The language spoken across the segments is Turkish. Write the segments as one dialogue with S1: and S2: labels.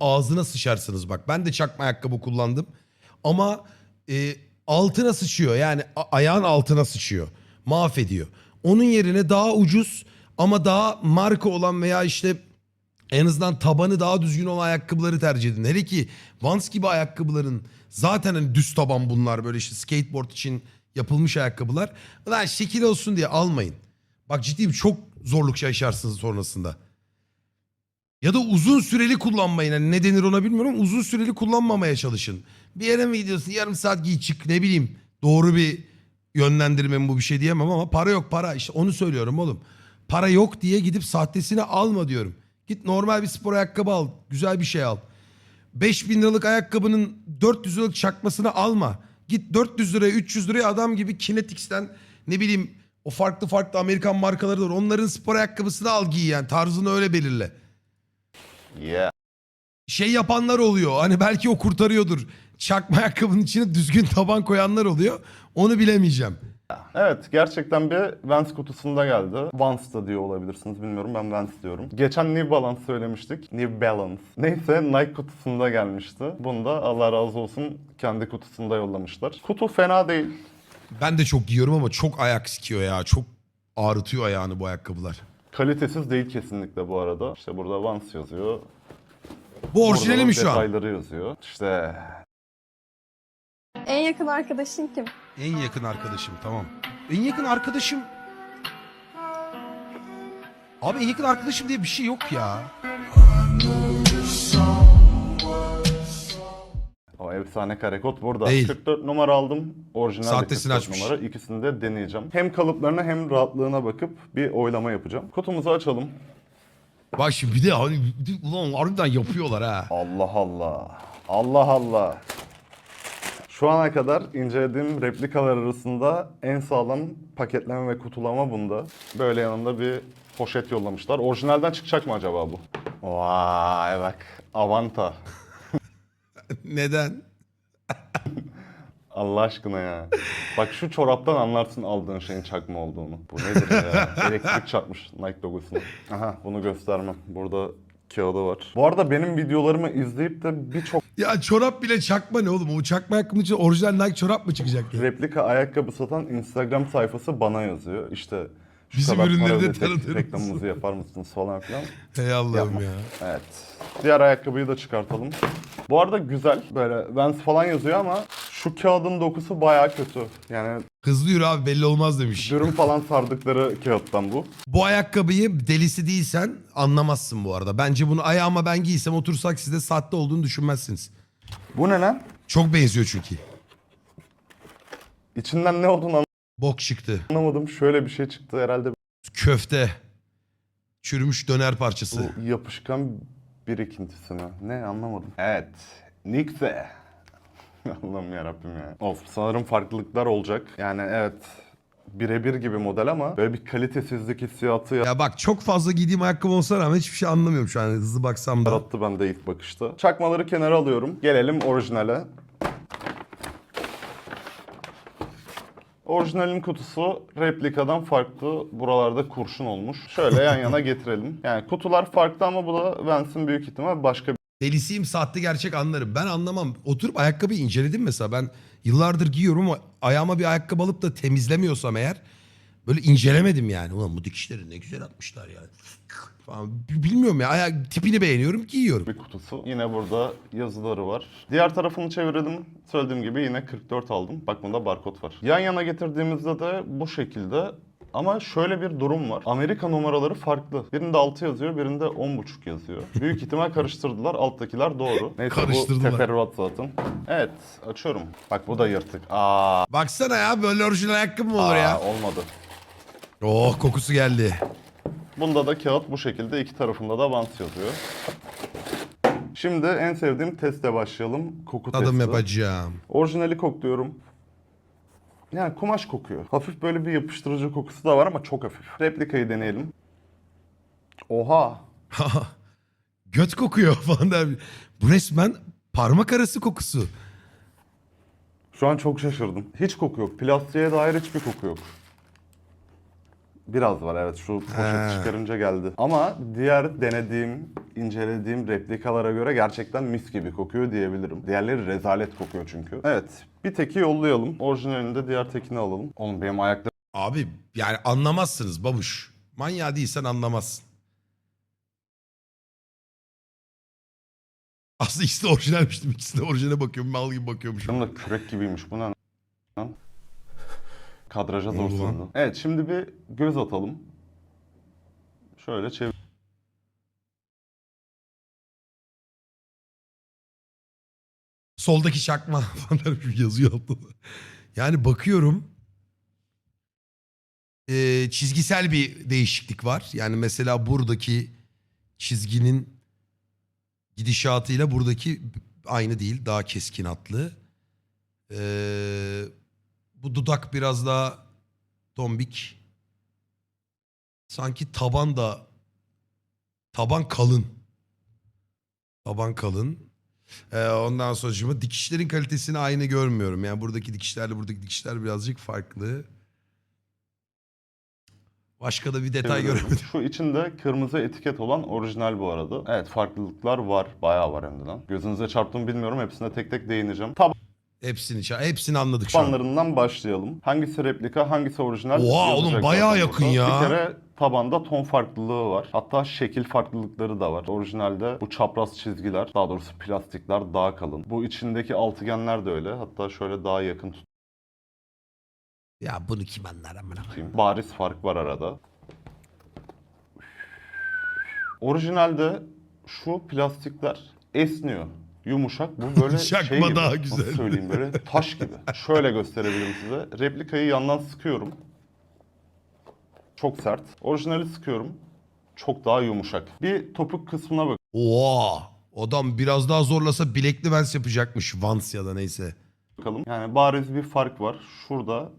S1: ağzına sıçarsınız bak. Ben de çakma ayakkabı kullandım. Ama e, altına sıçıyor. Yani ayağın altına sıçıyor. Mahvediyor. Onun yerine daha ucuz ama daha marka olan veya işte en azından tabanı daha düzgün olan ayakkabıları tercih edin. Hele ki Vans gibi ayakkabıların zaten hani düz taban bunlar böyle işte skateboard için yapılmış ayakkabılar. Lan şekil olsun diye almayın. Bak ciddiyim çok zorluk yaşarsınız sonrasında. Ya da uzun süreli kullanmayın. Hani ne denir ona bilmiyorum. Uzun süreli kullanmamaya çalışın. Bir yere mi gidiyorsun? Yarım saat giy çık ne bileyim. Doğru bir yönlendirme mi bu bir şey diyemem ama para yok para. İşte onu söylüyorum oğlum. Para yok diye gidip sahtesini alma diyorum. Git normal bir spor ayakkabı al. Güzel bir şey al. 5000 liralık ayakkabının 400 liralık çakmasını alma. Git 400 liraya 300 liraya adam gibi Kinetics'ten ne bileyim o farklı farklı Amerikan markaları var. Onların spor ayakkabısını al giy yani tarzını öyle belirle
S2: Yeah.
S1: şey yapanlar oluyor. Hani belki o kurtarıyordur. Çakma ayakkabının içine düzgün taban koyanlar oluyor. Onu bilemeyeceğim.
S2: Evet gerçekten bir Vans kutusunda geldi. Vans da diyor olabilirsiniz bilmiyorum ben Vans diyorum. Geçen New Balance söylemiştik. New Balance. Neyse Nike kutusunda gelmişti. Bunu da Allah razı olsun kendi kutusunda yollamışlar. Kutu fena değil.
S1: Ben de çok giyiyorum ama çok ayak sikiyor ya. Çok ağrıtıyor ayağını bu ayakkabılar.
S2: Kalitesiz değil kesinlikle bu arada. İşte burada Vans yazıyor.
S1: Bu orijinali mi şu an?
S2: Detayları yazıyor. İşte
S3: En yakın arkadaşın kim?
S1: En yakın arkadaşım tamam. En yakın arkadaşım... Abi en yakın arkadaşım diye bir şey yok ya.
S2: Efsane karekot burada.
S1: Değil.
S2: 44 numara aldım. Orijinal
S1: Sahtesini
S2: 44
S1: açmış.
S2: numara. İkisini de deneyeceğim. Hem kalıplarına hem rahatlığına bakıp bir oylama yapacağım. Kutumuzu açalım.
S1: Bak şimdi bir de hani ulan harbiden yapıyorlar ha.
S2: Allah Allah. Allah Allah. Şu ana kadar incelediğim replikalar arasında en sağlam paketleme ve kutulama bunda. Böyle yanında bir poşet yollamışlar. Orijinalden çıkacak mı acaba bu? Vay bak. Avanta.
S1: Neden?
S2: Allah aşkına ya. Bak şu çoraptan anlarsın aldığın şeyin çakma olduğunu. Bu nedir ya? Elektrik çarpmış Nike logosuna. Aha bunu göstermem. Burada kağıdı var. Bu arada benim videolarımı izleyip de birçok
S1: Ya çorap bile çakma ne oğlum? O çakma ayakkabının içine orijinal Nike çorap mı çıkacak ya?
S2: replika ayakkabı satan Instagram sayfası bana yazıyor. İşte şu
S1: Bizim
S2: kadar
S1: ürünleri
S2: para
S1: de tanıtır mısın?
S2: reklamımızı yapar mısınız falan filan.
S1: Hey Allah'ım
S2: Yapma.
S1: ya.
S2: Evet. Diğer ayakkabıyı da çıkartalım. Bu arada güzel. Böyle Vans falan yazıyor ama şu kağıdın dokusu bayağı kötü. Yani
S1: Hızlı yürü abi belli olmaz demiş.
S2: dürüm falan sardıkları kağıttan bu.
S1: Bu ayakkabıyı delisi değilsen anlamazsın bu arada. Bence bunu ayağıma ben giysem otursak siz de sahte olduğunu düşünmezsiniz.
S2: Bu ne lan?
S1: Çok benziyor çünkü.
S2: İçinden ne olduğunu
S1: Bok çıktı.
S2: anlamadım. Şöyle bir şey çıktı herhalde
S1: Köfte. Çürümüş döner parçası.
S2: bu yapışkan birikintisi mi? Ne anlamadım. Evet. Nixe. Allah'ım yarabbim ya. Of sanırım farklılıklar olacak. Yani evet birebir gibi model ama böyle bir kalitesizlik hissiyatı
S1: Ya bak çok fazla giydiğim ayakkabı olsa rağmen hiçbir şey anlamıyorum şu an hızlı baksam da.
S2: yarattı bende ilk bakışta. Çakmaları kenara alıyorum. Gelelim orijinale. Orijinalin kutusu replikadan farklı. Buralarda kurşun olmuş. Şöyle yan yana getirelim. Yani kutular farklı ama bu da Vans'ın büyük ihtimal başka bir
S1: Delisiyim sahte gerçek anlarım. Ben anlamam. Oturup ayakkabıyı inceledim mesela. Ben yıllardır giyiyorum ama ayağıma bir ayakkabı alıp da temizlemiyorsam eğer böyle incelemedim yani. Ulan bu dikişleri ne güzel atmışlar yani. Falan. Bilmiyorum ya. Ayak tipini beğeniyorum giyiyorum.
S2: bir kutusu. Yine burada yazıları var. Diğer tarafını çevirelim. Söylediğim gibi yine 44 aldım. Bak bunda barkod var. Yan yana getirdiğimizde de bu şekilde ama şöyle bir durum var. Amerika numaraları farklı. Birinde 6 yazıyor, birinde 10.5 yazıyor. Büyük ihtimal karıştırdılar. Alttakiler doğru. Neyse bu
S1: Karıştırdılar.
S2: teferruat zaten. Evet, açıyorum. Bak bu da yırtık. Aa,
S1: Baksana ya böyle orijinal ayakkabı mı olur ya?
S2: aa, olmadı.
S1: Oh kokusu geldi.
S2: Bunda da kağıt bu şekilde. iki tarafında da Vans yazıyor. Şimdi en sevdiğim testle başlayalım. Koku
S1: Tadım
S2: testi.
S1: yapacağım.
S2: Orijinali kokluyorum. Yani kumaş kokuyor. Hafif böyle bir yapıştırıcı kokusu da var ama çok hafif. Replikayı deneyelim. Oha!
S1: Göt kokuyor falan der. Bu resmen parmak arası kokusu.
S2: Şu an çok şaşırdım. Hiç koku yok. Plastiğe dair hiçbir koku yok. Biraz var evet şu poşet
S1: He.
S2: çıkarınca geldi. Ama diğer denediğim, incelediğim replikalara göre gerçekten mis gibi kokuyor diyebilirim. Diğerleri rezalet kokuyor çünkü. Evet bir teki yollayalım. Orijinalini de diğer tekini alalım. Oğlum benim ayaklarım
S1: Abi yani anlamazsınız babuş. Manyağı değilsen anlamazsın. Aslında ikisi de orijinalmiş. değil mi? İkisi de orijinale bakıyorum. Mal gibi bakıyormuşum.
S2: da kürek gibiymiş. Bu ne? Kadraja zor sığdı. Evet şimdi bir göz atalım. Şöyle çevir.
S1: Soldaki çakma falan yazıyor altta. Yani bakıyorum. Ee, çizgisel bir değişiklik var. Yani mesela buradaki çizginin gidişatıyla buradaki aynı değil. Daha keskin hatlı. Ee, bu dudak biraz daha tombik. Sanki taban da taban kalın. Taban kalın. Ee, ondan sonra şimdi dikişlerin kalitesini aynı görmüyorum. Yani buradaki dikişlerle buradaki dikişler birazcık farklı. Başka da bir detay
S2: çeviriyorum.
S1: göremedim.
S2: Şu içinde kırmızı etiket olan orijinal bu arada. Evet farklılıklar var. Bayağı var hem de lan. Gözünüze çarptığımı bilmiyorum. Hepsine tek tek değineceğim.
S1: Hepsini ça- hepsini anladık şu an.
S2: Tabanlarından başlayalım. Hangisi replika, hangisi orijinal?
S1: Oha,
S2: yazacak
S1: oğlum, bayağı
S2: zaten
S1: yakın
S2: burada.
S1: ya.
S2: Bir kere tabanda ton farklılığı var. Hatta şekil farklılıkları da var. Orijinalde bu çapraz çizgiler, daha doğrusu plastikler daha kalın. Bu içindeki altıgenler de öyle. Hatta şöyle daha yakın
S1: Ya bunu kim anlar amına koyayım?
S2: Bariz fark var arada. Orijinalde şu plastikler esniyor. Yumuşak. Bu böyle
S1: Çakma
S2: şey gibi.
S1: daha
S2: Nasıl
S1: güzel.
S2: söyleyeyim böyle taş gibi. Şöyle gösterebilirim size. Replikayı yandan sıkıyorum. Çok sert. Orijinali sıkıyorum. Çok daha yumuşak. Bir topuk kısmına bak.
S1: Oha! Adam biraz daha zorlasa bilekli vans yapacakmış. Vans ya da neyse.
S2: bakalım. Yani bariz bir fark var. Şurada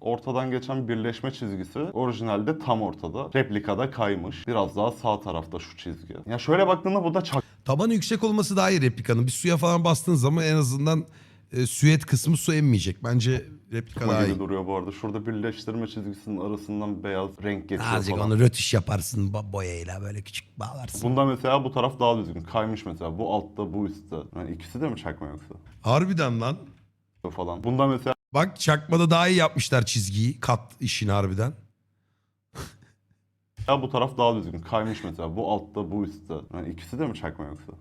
S2: ortadan geçen birleşme çizgisi orijinalde tam ortada. Replikada kaymış. Biraz daha sağ tarafta şu çizgi. Ya şöyle baktığında bu da çakma
S1: Tabanı yüksek olması daha iyi replikanın. Bir suya falan bastığın zaman en azından e, süet kısmı su emmeyecek. Bence replika daha iyi.
S2: duruyor bu arada. Şurada birleştirme çizgisinin arasından beyaz renk geçiyor
S1: Azıcık
S2: falan.
S1: onu rötuş yaparsın bo- boyayla böyle küçük bağlarsın.
S2: Bunda mesela bu taraf daha düzgün. Kaymış mesela. Bu altta, bu üstte. Yani ikisi de mi çakma yoksa?
S1: Harbiden lan.
S2: Falan. Bunda mesela
S1: Bak çakmada daha iyi yapmışlar çizgiyi. Kat işini harbiden.
S2: Bu taraf daha düzgün. Kaymış mesela. Bu altta, bu üstte. Yani ikisi de mi çakma yoksa?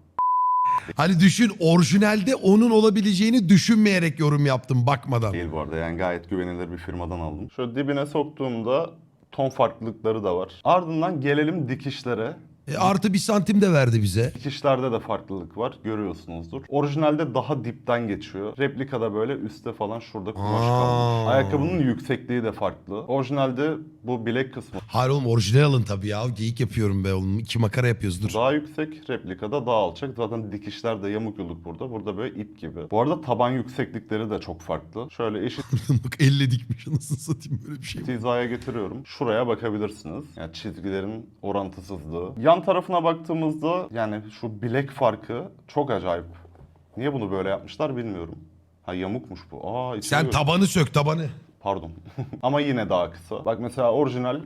S1: Hani düşün orijinalde onun olabileceğini düşünmeyerek yorum yaptım bakmadan.
S2: Değil bu arada. Yani gayet güvenilir bir firmadan aldım. Şöyle dibine soktuğumda ton farklılıkları da var. Ardından gelelim dikişlere.
S1: E, artı bir santim de verdi bize.
S2: Dikişlerde de farklılık var. Görüyorsunuzdur. Orijinalde daha dipten geçiyor. Replikada böyle üstte falan şurada kumaş
S1: Aa.
S2: kalmış. Ayakkabının yüksekliği de farklı. Orijinalde bu bilek kısmı
S1: Hayır oğlum orijinal alın tabii ya. Geyik yapıyorum be oğlum. İki makara yapıyoruz dur.
S2: daha yüksek, replikada daha alçak. Zaten dikişler de yamuk yuluk burada. Burada böyle ip gibi. Bu arada taban yükseklikleri de çok farklı. Şöyle eşit
S1: Bak elle dikmiş anasını satayım böyle bir şey.
S2: hizaya getiriyorum. Şuraya bakabilirsiniz. Yani çizgilerin orantısızlığı. Yan tarafına baktığımızda yani şu bilek farkı çok acayip. Niye bunu böyle yapmışlar bilmiyorum. Ha yamukmuş bu. Aa
S1: Sen tabanı sök tabanı.
S2: Pardon. Ama yine daha kısa. Bak mesela orijinal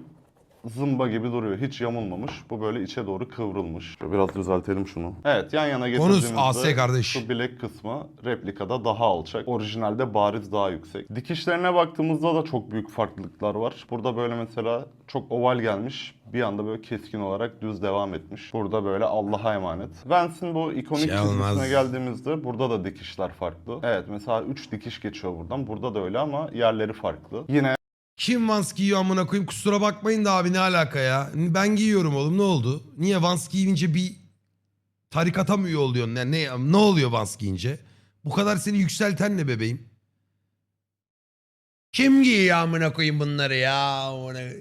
S2: zımba gibi duruyor. Hiç yamulmamış. Bu böyle içe doğru kıvrılmış. Şöyle biraz düzeltelim şunu. Evet yan yana getirdiğimizde
S1: AS kardeş.
S2: şu bilek kısmı replikada daha alçak. Orijinalde bariz daha yüksek. Dikişlerine baktığımızda da çok büyük farklılıklar var. Burada böyle mesela çok oval gelmiş. Bir anda böyle keskin olarak düz devam etmiş. Burada böyle Allah'a emanet. Vance'in bu ikonik
S1: Şey olmaz.
S2: çizgisine geldiğimizde burada da dikişler farklı. Evet mesela 3 dikiş geçiyor buradan. Burada da öyle ama yerleri farklı. Yine
S1: Kim Vans giyiyor amına koyayım kusura bakmayın da abi ne alaka ya. Ben giyiyorum oğlum ne oldu? Niye Vans giyince bir tarikata mı üye oluyorsun? Ne, ne, ne oluyor Vans giyince? Bu kadar seni yükselten ne bebeğim? Kim giyiyor amına koyayım bunları ya? Amına-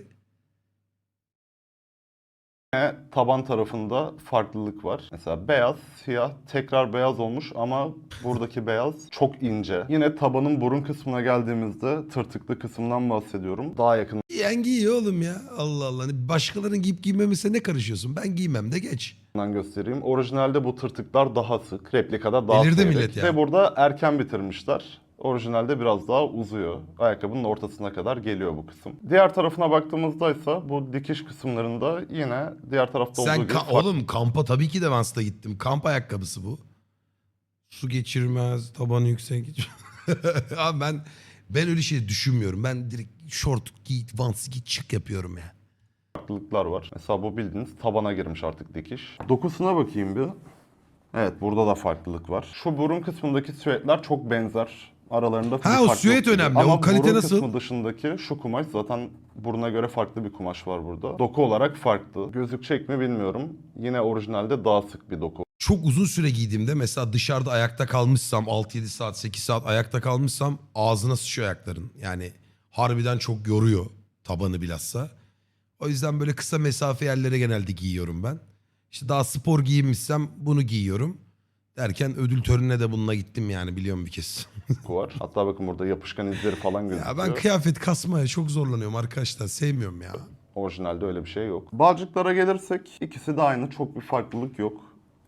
S2: Yine taban tarafında farklılık var. Mesela beyaz, siyah, tekrar beyaz olmuş ama buradaki beyaz çok ince. Yine tabanın burun kısmına geldiğimizde tırtıklı kısımdan bahsediyorum. Daha yakın
S1: Giyen giyiyor oğlum ya. Allah Allah. Hani Başkalarının giyip giymemesine ne karışıyorsun? Ben giymem de geç.
S2: yakından göstereyim. Orijinalde bu tırtıklar daha sık. Replikada daha
S1: Delirdi
S2: seyrek.
S1: millet ya.
S2: Ve burada erken bitirmişler. Orijinalde biraz daha uzuyor. Ayakkabının ortasına kadar geliyor bu kısım. Diğer tarafına baktığımızda ise bu dikiş kısımlarında yine diğer tarafta olduğu
S1: Sen
S2: gibi
S1: ka- oğlum kampa tabii ki de Vans'ta gittim. Kamp ayakkabısı bu. Su geçirmez, tabanı yüksek. Abi ben ben öyle şey düşünmüyorum. Ben direkt short giy, Vans giy çık yapıyorum ya.
S2: farklılıklar var. Mesela bu bildiğiniz tabana girmiş artık dikiş. Dokusuna bakayım bir. Evet burada da farklılık var. Şu burun kısmındaki süetler çok benzer. Aralarında
S1: Ha, o süet önemli.
S2: Ama
S1: O kalite
S2: burun
S1: nasıl?
S2: kısmı dışındaki şu kumaş zaten buruna göre farklı bir kumaş var burada. Doku olarak farklı. Gözükecek mi bilmiyorum. Yine orijinalde daha sık bir doku
S1: Çok uzun süre giydiğimde mesela dışarıda ayakta kalmışsam 6-7 saat 8 saat ayakta kalmışsam ağzına sıçıyor ayakların. Yani harbiden çok yoruyor tabanı bilhassa. O yüzden böyle kısa mesafe yerlere genelde giyiyorum ben. İşte daha spor giyinmişsem bunu giyiyorum. Derken ödül törenine de bununla gittim yani biliyorum bir kez.
S2: var. Hatta bakın burada yapışkan izleri falan gözüküyor.
S1: ya ben kıyafet kasmaya çok zorlanıyorum arkadaşlar. Sevmiyorum ya.
S2: Orijinalde öyle bir şey yok. Bağcıklara gelirsek ikisi de aynı. Çok bir farklılık yok.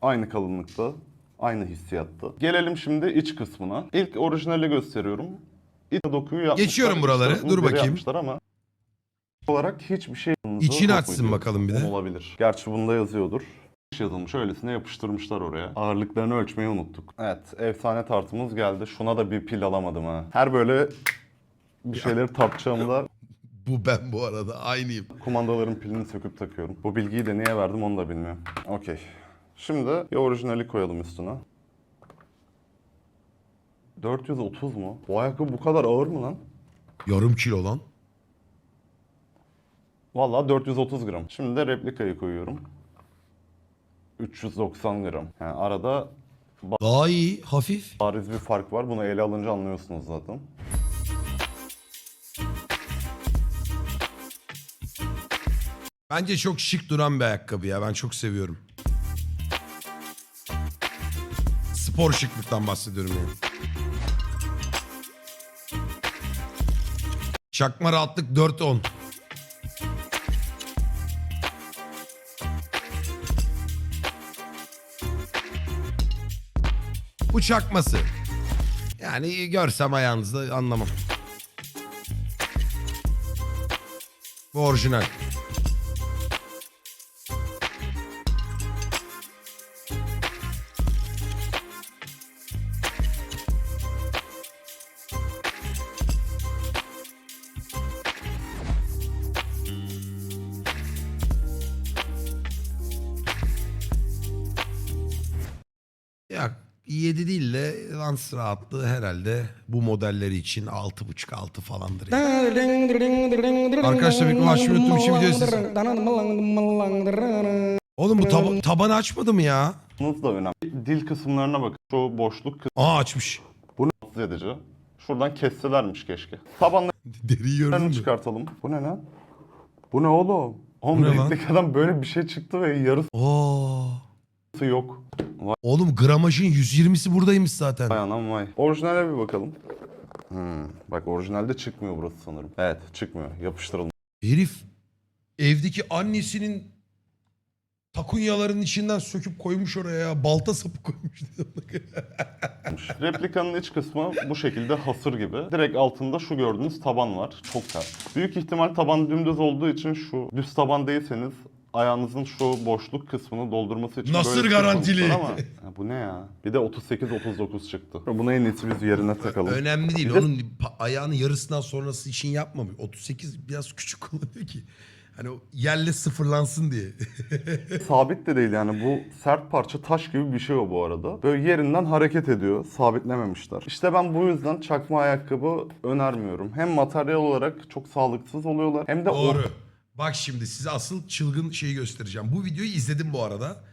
S2: Aynı kalınlıkta, aynı hissiyatta. Gelelim şimdi iç kısmına. İlk orijinali gösteriyorum. İç dokuyu yapmışlar.
S1: Geçiyorum
S2: İç
S1: buraları.
S2: tarafını
S1: Dur
S2: deri
S1: bakayım.
S2: Yapmışlar ama olarak hiçbir şey
S1: İçini açsın bakalım bir de.
S2: Olabilir. Gerçi bunda yazıyordur. Yazılmış öylesine yapıştırmışlar oraya. Ağırlıklarını ölçmeyi unuttuk. Evet efsane tartımız geldi. Şuna da bir pil alamadım ha. Her böyle bir şeyleri tartacağımda
S1: Bu ben bu arada aynıyım.
S2: Kumandaların pilini söküp takıyorum. Bu bilgiyi de niye verdim onu da bilmiyorum. Okey. Şimdi bir orijinali koyalım üstüne. 430 mu? Bu ayakkabı bu kadar ağır mı lan?
S1: Yarım kilo lan.
S2: Vallahi 430 gram. Şimdi de replikayı koyuyorum. 390 gram. Yani arada
S1: Daha iyi hafif.
S2: bariz bir fark var. Bunu ele alınca anlıyorsunuz zaten.
S1: Bence çok şık duran bir ayakkabı ya. Ben çok seviyorum. Spor şıklıktan bahsediyorum yani. Çakma rahatlık 4-10. Bu çakması. Yani görsem ayağınızda anlamam. Bu orijinal. 7 değil de Lans rahatlığı herhalde bu modelleri için 6.5 6 falandır. Yani.
S3: Arkadaşlar bir ulaşım YouTube için video izlesin.
S1: Oğlum bu taba- tabanı açmadı mı ya?
S2: Da önemli. Dil kısımlarına bakın. Şu boşluk kısmı
S1: Aa açmış.
S2: rahatsız edici. Şuradan kesselermiş keşke. Tabanlarını
S1: Deriyi gördün mü?
S2: çıkartalım. Bu ne lan? Bu ne oğlum? Oğlum
S1: Bu ne lan?
S2: replikadan böyle bir şey çıktı ve yarısı
S1: Oo.
S2: Yok.
S1: Oğlum gramajın 120'si buradaymış zaten.
S2: Vay anam vay. Orijinale bir bakalım. Hmm, bak orijinalde çıkmıyor burası sanırım. Evet çıkmıyor. Yapıştırılmış.
S1: Herif evdeki annesinin takunyaların içinden söküp koymuş oraya ya. Balta sapı koymuş.
S2: Replikanın iç kısmı bu şekilde hasır gibi. Direkt altında şu gördüğünüz taban var. Çok ters. Büyük ihtimal taban dümdüz olduğu için şu düz taban değilseniz ayağınızın şu boşluk kısmını doldurması için
S1: Nasır
S2: böyle şey
S1: garantili.
S2: Ama Ya bu ne ya? Bir de 38-39 çıktı. Bunu en iyisi biz yerine takalım.
S1: Önemli değil. Onun pa- ayağının yarısından sonrası için yapmamış. 38 biraz küçük kullanıyor ki. Hani o yerle sıfırlansın diye.
S2: Sabit de değil yani bu sert parça taş gibi bir şey o bu arada. Böyle yerinden hareket ediyor. Sabitlememişler. İşte ben bu yüzden çakma ayakkabı önermiyorum. Hem materyal olarak çok sağlıksız oluyorlar hem de
S1: Doğru. Bak şimdi size asıl çılgın şeyi göstereceğim. Bu videoyu izledim bu arada.